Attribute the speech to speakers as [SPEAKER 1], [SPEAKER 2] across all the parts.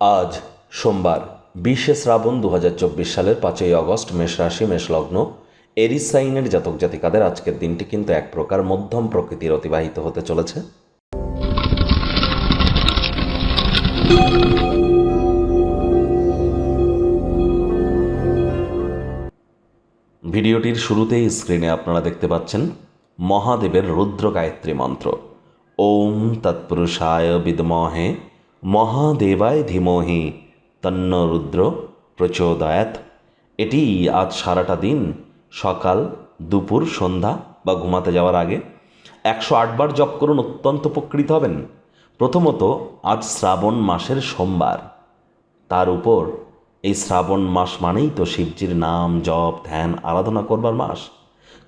[SPEAKER 1] আজ সোমবার, বিশে শ্রাবণ দু হাজার চব্বিশ সালের পাঁচই আগস্ট মেষ রাশি, মেষ লগ্ন। এরিস সাইনের জাতক জাতিকাদের আজকের দিনটি কিন্তু এক প্রকার মধ্যম প্রকৃতির অতিবাহিত হতে চলেছে। ভিডিওটির শুরুতেই স্ক্রিনে আপনারা দেখতে পাচ্ছেন মহাদেবের রুদ্র গায়ত্রী মন্ত্র। ওম তৎপুরুষায় বিদমহে মহাদেবায় ধীমহি তন্ন রুদ্র প্রচোদয়াত। এটি আজ সারাটা দিন, সকাল, দুপুর, সন্ধ্যা বা ঘুমাতে যাওয়ার আগে একশো আটবার জপ করুন, অত্যন্ত উপকৃত হবেন। প্রথমত, আজ শ্রাবণ মাসের সোমবার। তার উপর, এই শ্রাবণ মাস মানেই তো শিবজির নাম, জপ, ধ্যান, আরাধনা করবার মাস।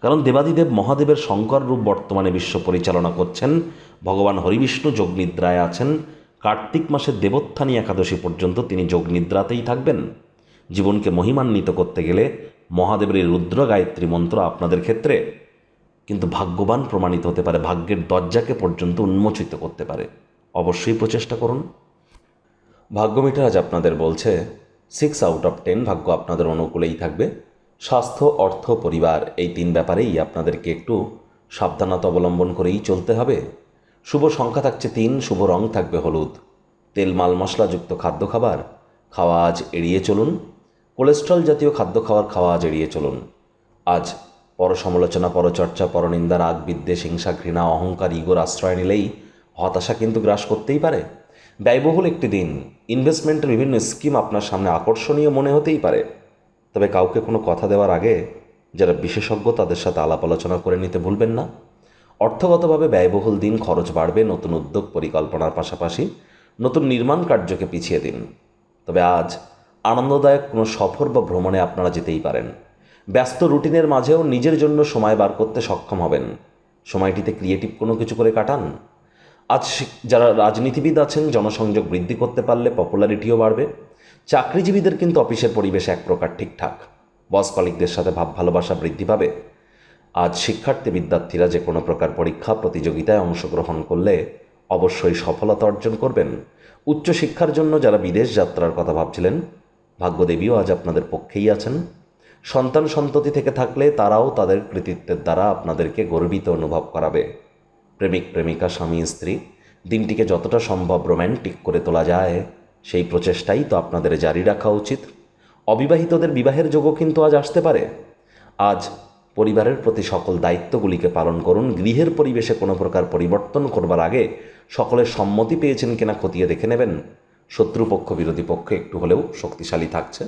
[SPEAKER 1] কারণ দেবাদিদেব মহাদেবের শঙ্কর রূপ বর্তমানে বিশ্ব পরিচালনা করছেন, ভগবান হরিবিষ্ণু যোগনিদ্রায় আছেন কার্তিক মাসের দেবোত্থানী একাদশী পর্যন্ত তিনি যোগ নিদ্রাতেই থাকবেন। জীবনকে মহিমান্বিত করতে গেলে মহাদেবের এই রুদ্র গায়ত্রী মন্ত্র আপনাদের ক্ষেত্রে কিন্তু ভাগ্যবান প্রমাণিত হতে পারে, ভাগ্যের দরজাকে পর্যন্ত উন্মোচিত করতে পারে। অবশ্যই প্রচেষ্টা করুন। ভাগ্য মিটার আজ আপনাদের বলছে সিক্স আউট অফ টেন ভাগ্য আপনাদের অনুকূলেই থাকবে। স্বাস্থ্য, অর্থ, পরিবার এই তিন ব্যাপারেই আপনাদেরকে একটু সাবধানতা অবলম্বন করেই চলতে হবে। শুভ সংখ্যা থাকছে তিন, শুভ রং থাকবে হলুদ। তেল, মাল, মশলাযুক্ত খাদ্য খাবার, খাওয়া আজ এড়িয়ে চলুন। কোলেস্ট্রল জাতীয় খাদ্য খাবার খাওয়া আজ এড়িয়ে চলুন। আজ পর সমালোচনা পরচর্চা, পরনিন্দা, রাগ, বিদ্বেষ, হিংসা, ঘৃণা, অহংকার, ইগোর আশ্রয় নিলেই হতাশা কিন্তু গ্রাস করতেই পারে। ব্যয়বহুল একটি দিন। ইনভেস্টমেন্টের বিভিন্ন স্কিম আপনার সামনে আকর্ষণীয় মনে হতেই পারে। তবে কাউকে কোনো কথা দেওয়ার আগে যারা বিশেষজ্ঞ তাদের সাথে আলাপ আলোচনা করে নিতে ভুলবেন না। অর্থগতভাবে ব্যয়বহুল দিন খরচ বাড়বে, নতুন উদ্যোগ পরিকল্পনার পাশাপাশি নতুন নির্মাণ কার্যকে পিছিয়ে দিন। তবে আজ আনন্দদায়ক কোনো সফর বা ভ্রমণে আপনারা যেতেই পারেন। ব্যস্ত রুটিনের মাঝেও নিজের জন্য সময় বার করতে সক্ষম হবেন। সময়টিতে ক্রিয়েটিভ কোনো কিছু করে কাটান। আজ যারা রাজনীতিবিদ আছেন, জনসংযোগ বৃদ্ধি করতে পারলে পপুলারিটিও বাড়বে। চাকরিজীবীদের কিন্তু অফিসের পরিবেশ এক প্রকার ঠিকঠাক। বস কলিকদের সাথে ভাব ভালোবাসা বৃদ্ধি পাবে। আজ শিক্ষার্থী বিদ্যার্থীরা যে কোনো প্রকার পরীক্ষা, প্রতিযোগিতায় অংশগ্রহণ করলে অবশ্যই সফলতা অর্জন করবেন। উচ্চশিক্ষার জন্য যারা বিদেশ যাত্রার কথা ভাবছিলেন, ভাগ্যদেবীও আজ আপনাদের পক্ষেই আছেন। সন্তান সন্ততি থেকে থাকলে তারাও তাদের কৃতিত্বের দ্বারা আপনাদেরকে গর্বিত অনুভব করাবে। প্রেমিক, প্রেমিকা, স্বামী, স্ত্রী, দিনটিকে যতটা সম্ভব রোম্যান্টিক করে তোলা যায়, সেই প্রচেষ্টাই তো আপনাদের জারি রাখা উচিত। অবিবাহিতদের বিবাহের যোগও কিন্তু আজ আসতে পারে। আজ পরিবারের প্রতি সকল দায়িত্বগুলিকে পালন করুন। গৃহের পরিবেশে কোনো প্রকার পরিবর্তন করবার আগে সকলের সম্মতি পেয়েছেন কিনা খতিয়ে দেখে নেবেন। শত্রুপক্ষ, বিরোধী পক্ষ একটু হলেও শক্তিশালী থাকছে।